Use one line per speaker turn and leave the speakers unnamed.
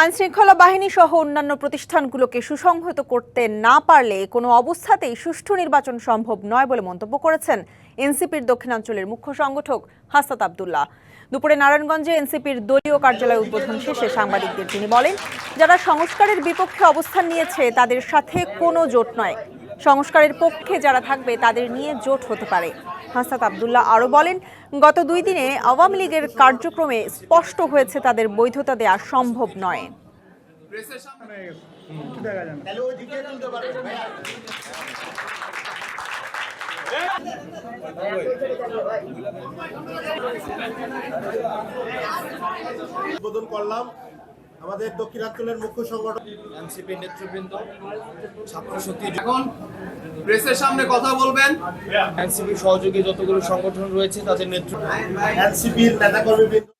আইনশৃঙ্খলা বাহিনী সহ অন্যান্য প্রতিষ্ঠানগুলোকে সুসংহত করতে না পারলে কোনো অবস্থাতেই সুষ্ঠু নির্বাচন সম্ভব নয় বলে মন্তব্য করেছেন এনসিপির দক্ষিণাঞ্চলের মুখ্য সংগঠক হাসাত আবদুল্লাহ। দুপুরে নারায়ণগঞ্জে এনসিপির দলীয় কার্যালয় উদ্বোধন শেষে সাংবাদিকদের তিনি বলেন, যারা সংস্কারের বিপক্ষে অবস্থান নিয়েছে, তাদের সাথে কোনো জোট নয়। সংস্কারের পক্ষে যারা থাকবে তাদের নিয়ে জোট হতে পারে। হাসনাত আবদুল্লাহ আরও বলেন, গত দুই দিনে আওয়ামী লীগের কার্যক্রমে স্পষ্ট হয়েছে তাদের বৈধতা দেওয়া সম্ভব নয়।
উদ্বোধন করলাম। আমাদের দক্ষিণাঞ্চলের মুখ্য সংগঠন
এনসিপি নেতৃবৃন্দ ছাত্র শক্তি
এখন প্রেসের সামনে কথা বলবেন।
এনসিপি সহযোগী যতগুলো সংগঠন রয়েছে তাদের নেতৃত্ব
এনসিপির নেতাকর্মীবৃন্দ।